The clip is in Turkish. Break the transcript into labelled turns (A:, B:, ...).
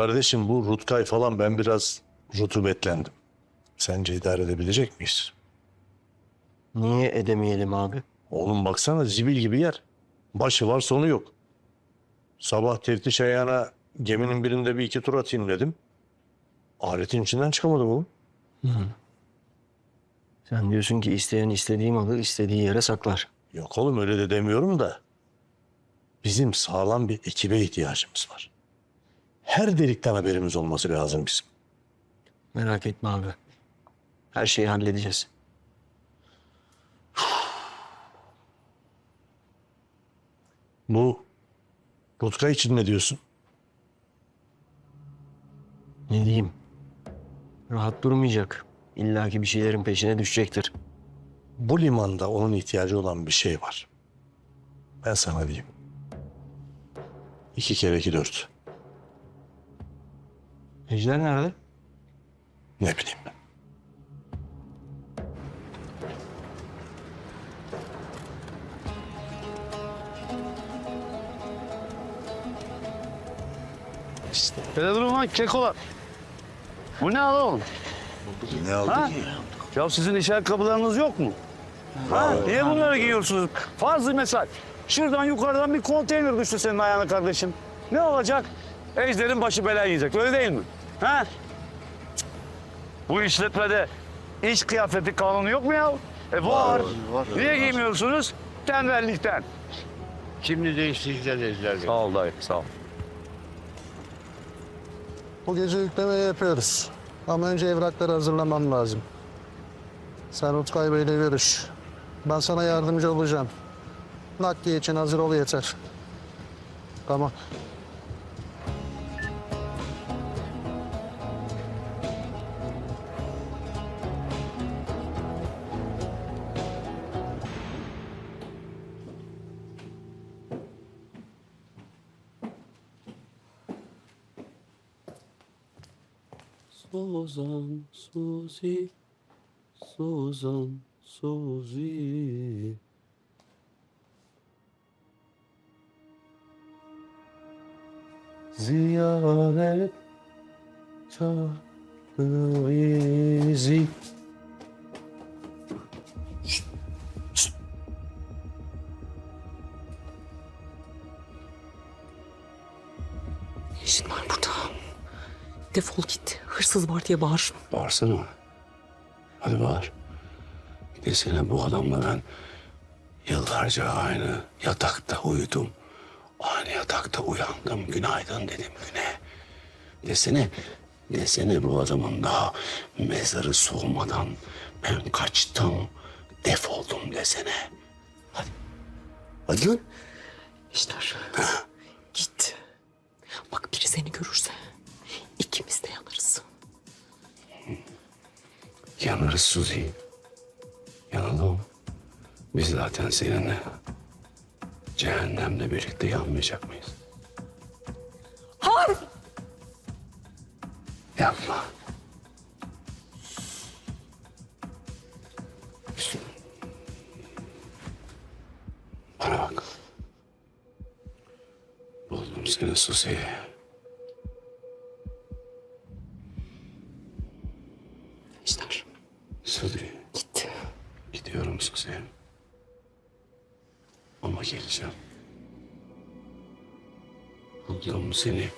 A: Kardeşim bu Rutkay falan ben biraz rutubetlendim. Sence idare edebilecek miyiz?
B: Niye edemeyelim abi?
A: Oğlum baksana zibil gibi yer. Başı var sonu yok. Sabah teftiş ayağına geminin birinde bir iki tur atayım dedim. Aletin içinden çıkamadım oğlum.
B: Sen diyorsun ki isteyen istediği malı istediği yere saklar.
A: Yok oğlum öyle de demiyorum da. Bizim sağlam bir ekibe ihtiyacımız var. Her delikten haberimiz olması lazım bizim.
B: Merak etme abi. Her şeyi halledeceğiz.
A: Bu Rutkay için ne diyorsun?
B: Ne diyeyim? Rahat durmayacak. İlla ki bir şeylerin peşine düşecektir.
A: Bu limanda onun ihtiyacı olan bir şey var. Ben sana diyeyim. İki kere iki dört.
B: Ejder nerede?
A: Ne bileyim ben.
C: Öyle durun lan kekolar. Bu ne oğlum?
A: Ne aldı
C: Ha? Ya sizin iş ayakkabılarınız yok mu? Ha? Niye bunları giyiyorsunuz? Farzı mesaj. Şuradan yukarıdan bir konteyner düştü senin ayağına kardeşim. Ne olacak? Ejder'in başı belaya yiyecek. Öyle değil mi? Ha? Cık. Bu işletmede iş kıyafeti kanunu yok mu ya? E var. Niye giymiyorsunuz? Tembellikten.
D: Şimdi değiştireceğiz Bey.
C: Sağ ol dayı, sağ ol.
E: Bu gece yüklemeyi yapıyoruz. Ama önce evrakları hazırlamam lazım. Sen Utkay Bey'le görüş. Ben sana yardımcı olacağım. Nakliye için hazır ol yeter. Tamam.
D: Suzan, Suzi, Suzan, Suzi. Ziyaret çağırdı bizi.
F: Ne işin var burada? Defol git. Hırsız var diye bağır.
D: Bağırsana. Hadi bağır. Desene bu adamla ben yıllarca aynı yatakta uyudum. Aynı yatakta uyandım. Günaydın dedim güne. Desene, desene bu adamın daha mezarı soğumadan ben kaçtım, defoldum desene. Hadi. Hadi lan.
F: İşler. Git. Bak biri seni görürse ikimiz de yanarız.
D: Yanarız Suzi. Yanalım. Biz zaten seninle cehennemle birlikte yanmayacak mıyız?
F: Hayır.
D: Yapma. Bana bak. Buldum seni Suzi.
F: İşler.
D: Suzi.
F: Git.
D: Gidiyorum Suzi. Ama geleceğim. Buldum seni.